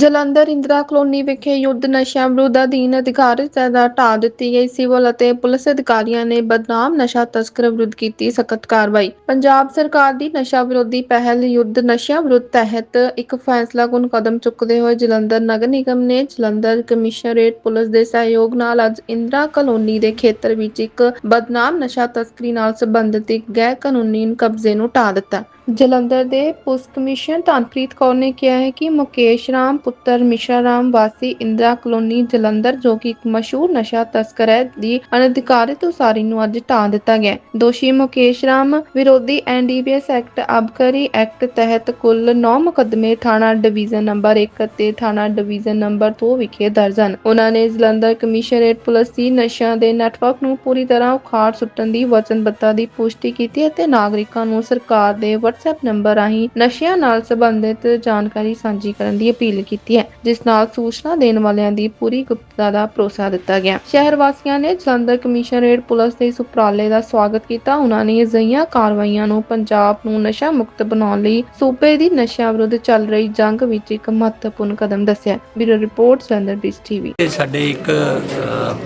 Jalandhar Indira colony ਵਿਖੇ ਯੁੱਧ ਨਸ਼ਿਆਂ ਵਿਰੁੱਧ ਅਧੀਨ ਅਧਿਕਾਰਿਤ ਦਾ ਢਾਹ ਦਿੱਤੀ ਗਈ ਸਿਵਲ ਅਤੇ ਪੁਲਿਸ ਅਧਿਕਾਰੀਆਂ ਨੇ ਬਦਨਾਮ ਨਸ਼ਾ ਤਸਕਰ ਵਿਰੁੱਧ ਕੀਤੀ ਸਖਤ ਕਾਰਵਾਈ। ਪੰਜਾਬ ਸਰਕਾਰ ਦੀ ਨਸ਼ਾ ਵਿਰੋਧੀ ਪਹਿਲ ਯੁੱਧ ਨਸ਼ਿਆਂ ਵਿਰੁੱਧ ਤਹਿਤ ਇੱਕ ਫੈਸਲਾਕੁਨ ਕਦਮ ਚੁੱਕਦੇ ਹੋਏ ਜਲੰਧਰ ਨਗਰ ਨਿਗਮ ਨੇ ਜਲੰਧਰ ਕਮਿਸ਼ਨਰੇਟ ਪੁਲਿਸ ਦੇ ਸਹਿਯੋਗ ਨਾਲ ਅੱਜ ਇੰਦਰਾ ਕਲੋਨੀ ਦੇ ਖੇਤਰ ਵਿੱਚ ਇੱਕ ਬਦਨਾਮ ਨਸ਼ਾ ਤਸਕਰੀ ਨਾਲ ਸੰਬੰਧਿਤ ਇੱਕ ਗੈਰ ਕਾਨੂੰਨੀ ਕਬਜ਼ੇ ਨੂੰ ਢਾਹ ਦਿੱਤਾ। ਜਲੰਧਰ ਦੇ ਪੁਲਿਸ ਕਮਿਸ਼ਨਰ ਤਾਨਪ੍ਰੀਤ ਕੌਰ ਨੇ ਕਿਹਾ ਹੈ ਕਿ ਮੁਕੇਸ਼ ਰਾਮ, ਪੁੱਤਰ ਮਿਸ਼ਰਾ ਰਾਮ, ਵਾਸੀ ਇੰਦਰਾ ਕਲੋਨੀ ਜਲੰਧਰ, ਜੋ ਕਿ ਇੱਕ ਮਸ਼ਹੂਰ ਨਸ਼ਾ ਤਸਕਰ ਹੈ, ਦੀ ਅਨਧਿਕਾਰਿਤ ਉਸਾਰੀ ਨੂੰ ਅੱਜ ਢਾਹ ਦਿੱਤਾ ਗਿਆ ਦੋਸ਼ੀ ਮੁਕੇਸ਼ ਰਾਮ ਵਿਰੋਧੀ ਐਨਡੀਪੀਐਸ ਐਕਟ, ਅਬਕਰੀ ਐਕਟ ਤਹਿਤ ਕੁੱਲ 9 ਮੁਕਦਮੇ ਥਾਣਾ ਡਿਵੀਜ਼ਨ ਨੰਬਰ 1 ਅਤੇ ਥਾਣਾ ਡਿਵੀਜ਼ਨ ਨੰਬਰ 2 ਵਿਖੇ ਦਰਜ ਹਨ। ਉਹਨਾਂ ਨੇ ਜਲੰਧਰ ਕਮਿਸ਼ਨਰੇਟ ਪੁਲਿਸ ਦੀ ਨਸ਼ਿਆਂ ਦੇ ਨੈਟਵਰਕ ਨੂੰ ਪੂਰੀ ਤਰ੍ਹਾਂ ਉਖਾੜ ਸੁੱਟਣ ਦੀ ਵਚਨਬੱਧਤਾ ਦੀ ਪੁਸ਼ਟੀ ਕੀਤੀ ਅਤੇ ਨਾਗਰਿਕਾਂ ਨੂੰ ਸਰਕਾਰ ਦੇ WhatsApp ਨੰਬਰ ਰਾਹੀਂ ਨਸ਼ਿਆਂ ਨਾਲ ਸੰਬੰਧਿਤ ਜਾਣਕਾਰੀ ਸਾਂਝੀ ਕਰਨ ਦੀ ਅਪੀਲ ਕੀਤੀ ਹੈ, ਜਿਸ ਨਾਲ ਸੂਚਨਾ ਦੇਣ ਵਾਲਿਆਂ ਦੀ ਪੂਰੀ ਗੁਪਤਤਾ ਦਾ ਭਰੋਸਾ ਦਿੱਤਾ ਗਿਆ। ਸ਼ਹਿਰ ਵਾਸੀਆਂ ਨੇ ਜਲੰਧਰ ਕਮਿਸ਼ਨਰੇਟ ਪੁਲਿਸ ਦੇ ਇਸ ਉਪਰਾਲੇ ਦਾ ਸਵਾਗਤ ਕੀਤਾ। ਉਹਨਾਂ ਨੇ ਅਜਿਹੀਆਂ ਕਾਰਵਾਈਆਂ ਨੂੰ ਪੰਜਾਬ ਨੂੰ ਨਸ਼ਾ ਮੁਕਤ ਬਣਾਉਣ ਲਈ ਸੂਬੇ ਦੀ ਨਸ਼ਿਆਂ ਵਿਰੁੱਧ ਚੱਲ ਰਹੀ ਜੰਗ ਵਿੱਚ ਇੱਕ ਮਹੱਤਵਪੂਰਨ ਕਦਮ ਦੱਸਿਆ ਬਿਊਰੋ ਰਿਪੋਰਟ, ਜਲੰਧਰ ਬਿਸ ਟੀਵੀ। ਸਾਡੇ ਇੱਕ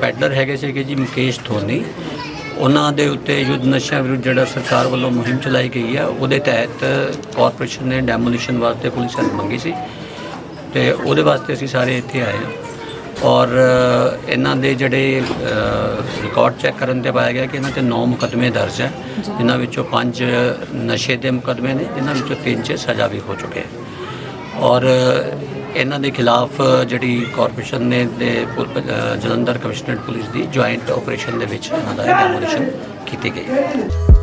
ਪੈਡਲਰ ਹੈਗੇ ਸੀਗੇ ਜੀ ਮੁਕੇਸ਼ ਧੋਨੀ। ਉਹਨਾਂ ਦੇ ਉੱਤੇ ਯੁੱਧ ਨਸ਼ਿਆਂ ਵਿਰੁੱਧ ਜਿਹੜਾ ਸਰਕਾਰ ਵੱਲੋਂ ਮੁਹਿੰਮ ਚਲਾਈ ਗਈ ਹੈ, ਉਹਦੇ ਤਹਿਤ ਕਾਰਪੋਰੇਸ਼ਨ ਨੇ ਡੈਮੋਲੀਸ਼ਨ ਵਾਸਤੇ ਪੁਲਿਸ ਹੈਲਪ ਮੰਗੀ ਸੀ ਤੇ ਉਹਦੇ ਵਾਸਤੇ ਅਸੀਂ ਸਾਰੇ ਇੱਥੇ ਆਏ ਹਾਂ। ਔਰ ਇਹਨਾਂ ਦੇ ਜਿਹੜੇ ਰਿਕਾਰਡ ਚੈੱਕ ਕਰਨ ਤੇ ਪਾਇਆ ਗਿਆ ਕਿ ਇਹਨਾਂ ਤੇ 9 ਮੁਕੱਦਮੇ ਦਰਜ ਹੈ, ਜਿਨ੍ਹਾਂ ਵਿੱਚੋਂ 5 ਨਸ਼ੇ ਦੇ ਮੁਕੱਦਮੇ ਨੇ, ਜਿਨ੍ਹਾਂ ਵਿੱਚੋਂ 3 'ਚ ਸਜ਼ਾ ਵੀ ਹੋ ਚੁੱਕੀ ਹੈ। ਔਰ ਇਹਨਾਂ ਦੇ ਖਿਲਾਫ ਜਿਹੜੀ ਕਾਰਪੋਰੇਸ਼ਨ ਨੇ ਦੇ ਜਲੰਧਰ ਕਮਿਸ਼ਨਰੇਟ ਪੁਲਿਸ ਦੀ ਜੁਆਇੰਟ ਆਪਰੇਸ਼ਨ ਦੇ ਵਿੱਚ ਇਹਨਾਂ ਦਾ ਡੈਮੋਲੀਸ਼ਨ ਕੀਤੀ ਗਈ